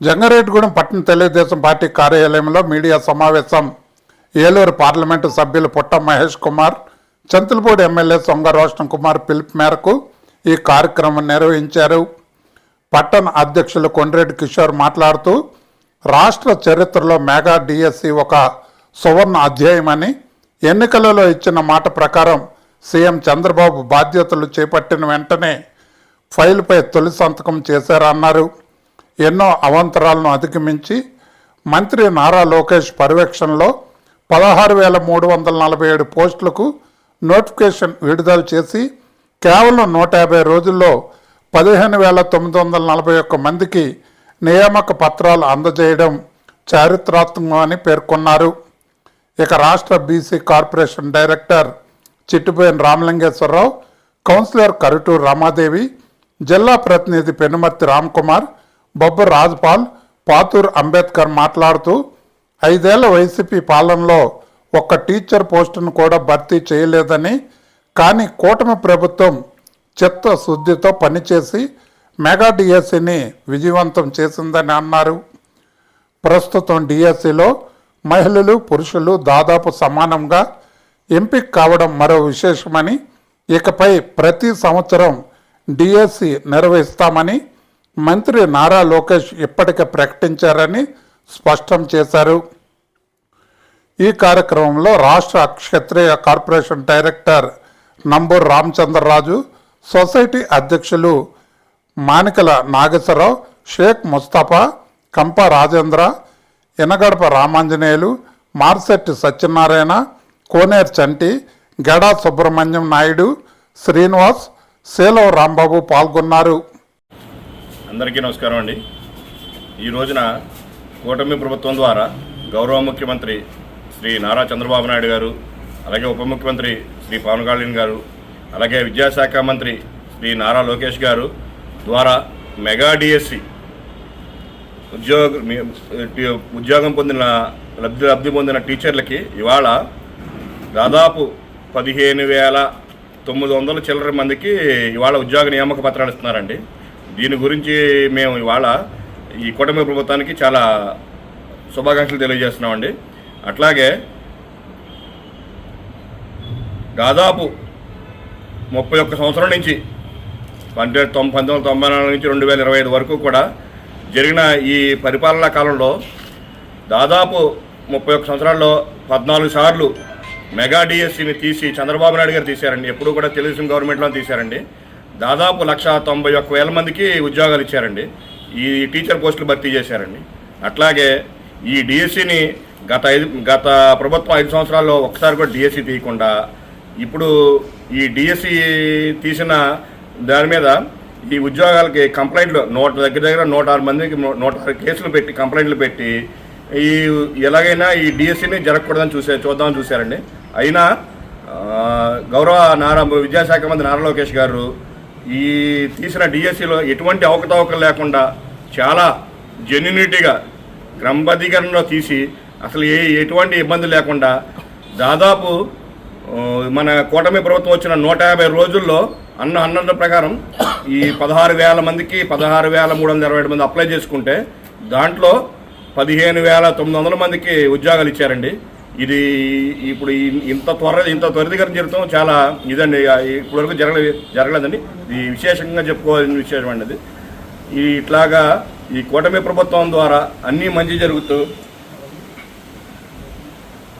జంగారెడ్డిగూడెం పట్టణ తెలుగుదేశం పార్టీ కార్యాలయంలో మీడియా సమావేశం. ఏలూరు పార్లమెంటు సభ్యులు పుట్ట మహేష్ కుమార్ చంతులపూడి ఎమ్మెల్యే సొంగ రోషన్ కుమార్ పిలుపు మేరకు ఈ కార్యక్రమం నిర్వహించారు. పట్టణ అధ్యక్షులు కొండ్రెడ్డి కిషోర్ మాట్లాడుతూ రాష్ట్ర చరిత్రలో మెగా డిఎస్సి ఒక సువర్ణ అధ్యాయమని ఎన్నికలలో ఇచ్చిన మాట ప్రకారం సీఎం చంద్రబాబు బాధ్యతలు చేపట్టిన వెంటనే ఫైల్పై తొలి సంతకం చేశారన్నారు. ఎన్నో అవాంతరాలను అధిగమించి మంత్రి నారా లోకేష్ పర్యవేక్షణలో పదహారు వేల మూడు వందల నలభై ఏడు పోస్టులకు నోటిఫికేషన్ విడుదల చేసి కేవలం నూట యాభై రోజుల్లో పదిహేను వేల తొమ్మిది వందల నలభై ఒక్క మందికి నియామక పత్రాలు అందజేయడం చారిత్రాత్మకమని పేర్కొన్నారు. ఇక రాష్ట్ర BC corporation director Chittiboina Ramalingeswararao councillor Karuturu Ramadevi జిల్లా ప్రతినిధి పెనుమర్తి రామ్కుమార్ బొబ్బు రాజ్పాల్ పాతూర్ అంబేద్కర్ మాట్లాడుతూ ఐదేళ్ళ వైసీపీ పాలనలో ఒక్క టీచర్ పోస్టును కూడా భర్తీ చేయలేదని కానీ కూటమి ప్రభుత్వం చిత్తశుద్ధితో పనిచేసి మెగా డిఎస్సిని విజయవంతం చేసిందని అన్నారు. ప్రస్తుతం డిఎస్సిలో మహిళలు పురుషులు దాదాపు సమానంగా ఎంపిక కావడం మరో విశేషమని ఇకపై ప్రతి సంవత్సరం డిఎస్సి నిర్వహిస్తామని మంత్రి నారా లోకేష్ ఇప్పటికే ప్రకటించారని స్పష్టం చేశారు. ఈ కార్యక్రమంలో రాష్ట్ర Kshatriya corporation director Namburi Ramachandraraju society అధ్యక్షులు మానికల నాగేశ్వరరావు షేక్ ముస్తఫా కంప రాజేంద్ర ఎనగడప రామాంజనేయులు మార్సెట్టి సత్యనారాయణ కోనేరు చంటి గడా సుబ్రహ్మణ్యం నాయుడు శ్రీనివాస్ సేలవ రాంబాబు పాల్గొన్నారు. అందరికీ నమస్కారం అండి. ఈ రోజున కూటమి ప్రభుత్వం ద్వారా గౌరవ ముఖ్యమంత్రి శ్రీ నారా చంద్రబాబు నాయుడు గారు అలాగే ఉప ముఖ్యమంత్రి శ్రీ పవన్ కళ్యాణ్ గారు అలాగే విద్యాశాఖ మంత్రి శ్రీ నారా లోకేష్ గారు ద్వారా మెగా డిఎస్సి ఉద్యోగ ఉద్యోగం పొందిన లబ్ధి లబ్ధి పొందిన టీచర్లకి ఇవాళ దాదాపు పదిహేను వేల తొమ్మిది వందల చిల్లర మందికి ఇవాళ ఉద్యోగ నియామక పత్రాలు ఇస్తున్నారండి. దీని గురించి మేము ఇవాళ ఈ కూటమి ప్రభుత్వానికి చాలా శుభాకాంక్షలు తెలియజేస్తున్నామండి. అట్లాగే దాదాపు ముప్పై ఒక్క సంవత్సరం నుంచి అంటే తొం పంతొమ్మిది వందల తొంభై నాలుగు నుంచి రెండు వేల ఇరవై ఐదు వరకు కూడా జరిగిన ఈ పరిపాలనా కాలంలో దాదాపు ముప్పై ఒక్క సంవత్సరాల్లో పద్నాలుగు సార్లు మెగా డిఎస్సిని తీసి చంద్రబాబు నాయుడు గారు తీశారండి. ఎప్పుడు కూడా తెలుగుదేశం గవర్నమెంట్లో తీశారండి. దాదాపు లక్ష తొంభై ఒక్క వేల మందికి ఉద్యోగాలు ఇచ్చారండి. ఈ టీచర్ పోస్టులు భర్తీ చేశారండి. అట్లాగే ఈ డిఎస్సిని గత ఐదు గత ప్రభుత్వం ఐదు సంవత్సరాల్లో ఒకసారి కూడా డిఎస్సి తీయకుండా ఇప్పుడు ఈ డిఎస్సి తీసిన దాని మీద ఈ ఉద్యోగాలకి కంప్లైంట్లు నూట దగ్గర దగ్గర నూట ఆరు మందికి నూట ఆరు కేసులు పెట్టి కంప్లైంట్లు పెట్టి ఈ ఎలాగైనా ఈ డిఎస్సిని జరగకూడదని చూసే చూద్దామని చూశారండి. అయినా గౌరవ నారా విద్యాశాఖ మంత్రి నారా లోకేష్ గారు ఈ తీసిన డిఎస్సిలో ఎటువంటి అవకతవకలు లేకుండా చాలా జెన్యునిటీగా క్రమబద్ధీకరణలో తీసి అసలు ఏ ఎటువంటి ఇబ్బంది లేకుండా దాదాపు మన కూటమి ప్రభుత్వం వచ్చిన నూట యాభై రోజుల్లో అన్న అన్న ప్రకారం ఈ పదహారు వేల మందికి పదహారు వేల మూడు వందల ఇరవై ఏడు మంది అప్లై చేసుకుంటే దాంట్లో పదిహేను వేల తొమ్మిది వందల మందికి ఉద్యోగాలు ఇచ్చారండి. ఇది ఇప్పుడు ఇంత త్వర ఇంత త్వరితగతిన జరుగుతాం చాలా ఇదండి. ఇప్పటివరకు జరగలేదు జరగలేదండి. ఇది విశేషంగా చెప్పుకోవాల్సిన విశేషం అండి అది. ఈ ఇట్లాగా ఈ కూటమి ప్రభుత్వం ద్వారా అన్నీ మంచి జరుగుతూ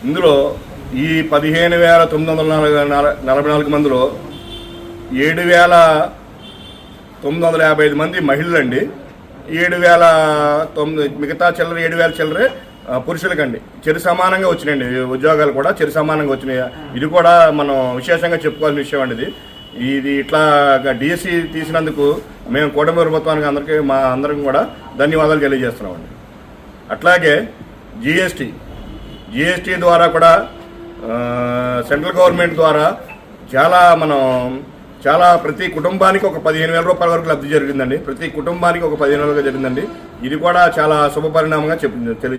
ఇందులో ఈ పదిహేను వేల తొమ్మిది వందల నలభై నల- నలభై నాలుగు మందిలో ఏడు వేల తొమ్మిది వందల యాభై ఐదు మంది మహిళలండి. ఏడు వేల తొమ్మిది మిగతా చిల్లర ఏడు వేల చిల్లరే పురుషులకండి. చెరు సమానంగా వచ్చినాయండి. ఉద్యోగాలు కూడా చెరు సమానంగా వచ్చినాయి. ఇది కూడా మనం విశేషంగా చెప్పుకోవాల్సిన విషయం అండి ఇది. ఇది ఇట్లా డిఎస్సి తీసినందుకు మేము కూటమి ప్రభుత్వానికి అందరికీ మా అందరం కూడా ధన్యవాదాలు తెలియజేస్తున్నామండి. అట్లాగే జిఎస్టీ జిఎస్టీ ద్వారా కూడా సెంట్రల్ గవర్నమెంట్ ద్వారా చాలా మనం చాలా ప్రతి కుటుంబానికి ఒక పదిహేను వేల రూపాయల వరకు లబ్ధి జరిగిందండి. ప్రతి కుటుంబానికి ఒక పదిహేను వేల జరిగిందండి. ఇది కూడా చాలా శుభ పరిణామంగా చెప్పింది తెలియ